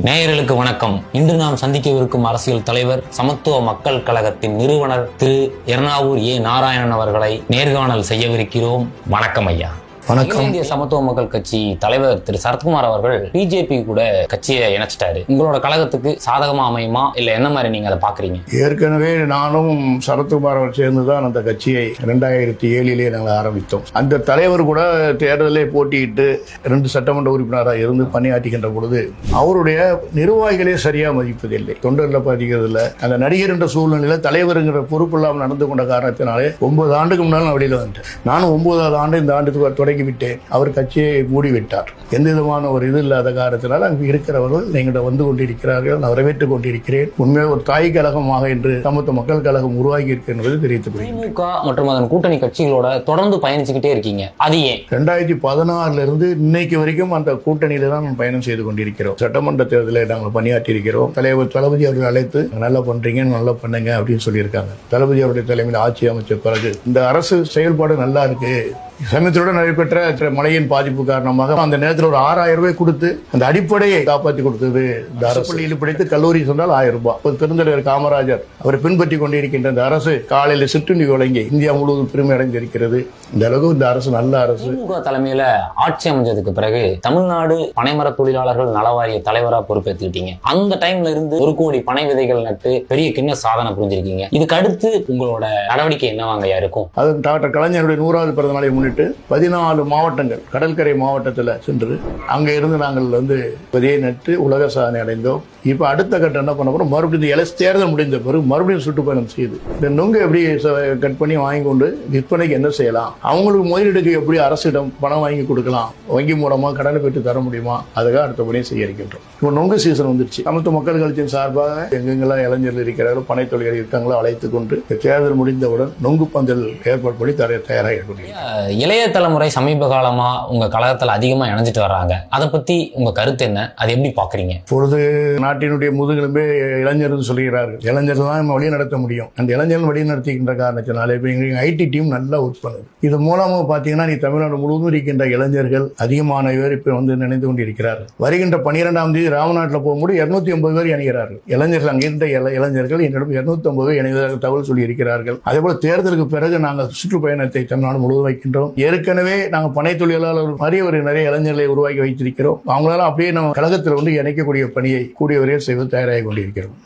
நேயர்களுக்கு வணக்கம். இன்று நாம் சந்திக்கவிருக்கும் அரசியல் தலைவர் சமத்துவ மக்கள் கழகத்தின் நிறுவனர் திரு. எர்ணாவூர் ஏ. நாராயணன் அவர்களை நேர்காணல் செய்யவிருக்கிறோம். வணக்கம் ஐயா. வணக்கம். இந்திய சமத்துவ மக்கள் கட்சி தலைவர் திரு. சரத்குமார் அவர்கள் பிஜேபி கூட கட்சியை இணைச்சிட்டாரு. உங்களோட கழகத்துக்கு சாதகமா அமையுமா? இல்ல என்ன மாதிரி நீங்க அதை பாக்குறீங்க? ஏற்கனவே நானும் சரத்குமார் அவர் சேர்ந்து தான் அந்த கட்சியை ரெண்டாயிரத்தி ஏழிலே நாங்கள் ஆரம்பித்தோம். அந்த தலைவர் கூட தேர்தலே போட்டியிட்டு ரெண்டு சட்டமன்ற உறுப்பினராக இருந்து பணியாற்றுகின்ற பொழுது அவருடைய நிர்வாகிகளே சரியா மதிப்பதில்லை. தொண்டர்ல பாதிக்கிறதில்ல அந்த நடிகர் என்ற சூழ்நிலையில தலைவருங்கிற பொறுப்பு இல்லாமல் நடந்து கொண்ட காரணத்தினாலே ஒன்பது ஆண்டுக்கு முன்னால் நான் வெளியில வந்துட்டேன். நானும் ஒன்பதாவது ஆண்டு இந்த ஆண்டு தொடங்கி விட்டேன் அவர் கட்சியை மூடிவிட்டார். எந்த விதமான ஒரு இது இல்லாத காரணத்தினால் அங்கு இருக்கிறவர்கள் நீங்கள் வந்து கொண்டிருக்கிறார்கள் நான் வரவேற்றுக் கொண்டிருக்கிறேன். உண்மையாக ஒரு தாய் கழகமாக என்று சமத்துவ மக்கள் கழகம் உருவாகி இருக்கு என்பதை தெரிவித்துக் கொள்கிறேன் திமுக மற்றும் அதன் கூட்டணி கட்சிகளோட தொடர்ந்து பயணிச்சுக்கிட்டே இருக்கீங்க. அது ஏன்? ரெண்டாயிரத்தி பதினாறுல இருந்து இன்னைக்கு வரைக்கும் அந்த கூட்டணியில தான் பயணம் செய்து கொண்டிருக்கிறோம். சட்டமன்ற தேர்தலில் நாங்கள் பணியாற்றி இருக்கிறோம். தலைவர் தளபதி அவர்கள் அழைத்து நல்லா பண்றீங்க நல்லா பண்ணுங்க அப்படின்னு சொல்லியிருக்காங்க. தளபதி அவருடைய தலைமையில் ஆட்சி அமைச்ச பிறகு இந்த அரசு செயல்பாடு நல்லா இருக்கு. சமயத்தோடு நடைபெற்ற மழையின் பாதிப்பு காரணமாக அந்த நேரத்தில் ஒரு ஆறாயிரம் ரூபாய் கொடுத்து அந்த அடிப்படையை காப்பாற்றி கொடுத்தது இந்த அரசு. பள்ளியில் படித்து கல்லூரி சொன்னால் ஆயிரம் ரூபாய். ஒரு பெருந்தலைவர் காமராஜர் அவரை பின்பற்றி கொண்டிருக்கின்ற இந்த அரசு காலையில் சிற்றுண்டி வழங்கி இந்தியா முழுவதும் பெருமை அடைந்திருக்கிறது. இந்த அளவுக்கு இந்த அரசு நல்ல அரசு. திமுக தலைமையில ஆட்சி அமைஞ்சதுக்கு பிறகு தமிழ்நாடு பனைமர தொழிலாளர்கள் நலவாரிய தலைவரா பொறுப்பேற்றுக்கிட்டீங்க அந்த டைம்ல இருந்து ஒரு கோடி பனை விதைகள் நட்டு பெரிய கிண்ண சாதனை புரிஞ்சிருக்கீங்க. இதுக்கு அடுத்து உங்களோட நடவடிக்கை என்னவாங்கய்யா இருக்கும் அது டாக்டர் கலைஞருடைய நூறாவது பிறந்த நாளை முன்னிட்டு பதினாலு மாவட்டங்கள் கடற்கரை மாவட்டத்தில் சென்று அங்கே இருந்து நாங்கள் வந்து விதையை நட்டு உலக சாதனை அடைந்தோம். இப்போ அடுத்த கட்டம் என்ன பண்ண போகிறோம் மறுபடியும் இந்த எலஸ் தேர்தல் முடிந்த பிறகு மறுபடியும் சுற்றுப்பயணம் செய்யுது இந்த நுங்கு எப்படி கட் பண்ணி வாங்கி கொண்டு விற்பனைக்கு என்ன செய்யலாம்? அவங்களுக்கு முதலீடுக்கு எப்படி அரசிடம் பணம் வாங்கி கொடுக்கலாம்? வங்கி மூலமாக கடனை பெற்று தர முடியுமா? அதுக்காக அடுத்த செய்ய இருக்கின்றோம். இப்போ நுங்கு சீசன் வந்துருச்சு. சமத்துவ மக்கள் கட்சியின் சார்பாக எங்கெங்கெல்லாம் இளைஞர்கள் இருக்கிறார்களோ பனை இருக்காங்களோ அழைத்து கொண்டு தேர்தல் முடிந்தவுடன் நுங்கு பந்தல் ஏற்பாடு பண்ணி தயாராக இருக்கக்கூடிய இளைய தலைமுறை சமீப காலமாக உங்கள் கழகத்தில் அதிகமாக இணைஞ்சிட்டு வர்றாங்க. அதை பற்றி உங்கள் கருத்து என்ன? அதை எப்படி பார்க்குறீங்க இப்பொழுது நாட்டினுடைய முதுகெலும்பே இளைஞர்னு சொல்கிறார்கள் இளைஞர் தான் நம்ம வழி நடத்த முடியும். அந்த இளைஞர்கள் வழி நடத்துகின்ற காரணத்தினால இப்போ எங்களுக்கு ஐடி டீம் நல்லா ஒர்க் பண்ணுது. இது மூலமாக பார்த்தீங்கன்னா நீ தமிழ்நாடு முழுவதும் இருக்கின்ற இளைஞர்கள் அதிகமான பேர் இப்போ வந்து நினைந்து கொண்டிருக்கிறார்கள். வருகின்ற பன்னிரெண்டாம் தேதி ராமநாட்டில் போகும்போது இரநூத்தி ஐம்பது பேர் இணைகிறார்கள். இளைஞர்கள் அங்கிருந்த இளைஞர்கள் என்னிடம் இரநூத்தி ஐம்பது பேர் இணைவதாக தகவல் சொல்லியிருக்கிறார்கள். அதே போல தேர்தலுக்கு பிறகு நாங்கள் சுற்றுப்பயணத்தை தமிழ்நாடு முழுவதும் வைக்கின்றோம். ஏற்கனவே நாங்கள் பனை தொழிலாளர் மாதிரி ஒரு நிறைய இளைஞர்களை உருவாக்கி வைத்திருக்கிறோம். அவங்களால அப்படியே நம்ம கழகத்தில் வந்து இணைக்கக்கூடிய பணியை கூடிய வரையில் செய்வது தயாராகி கொண்டிருக்கிறோம்.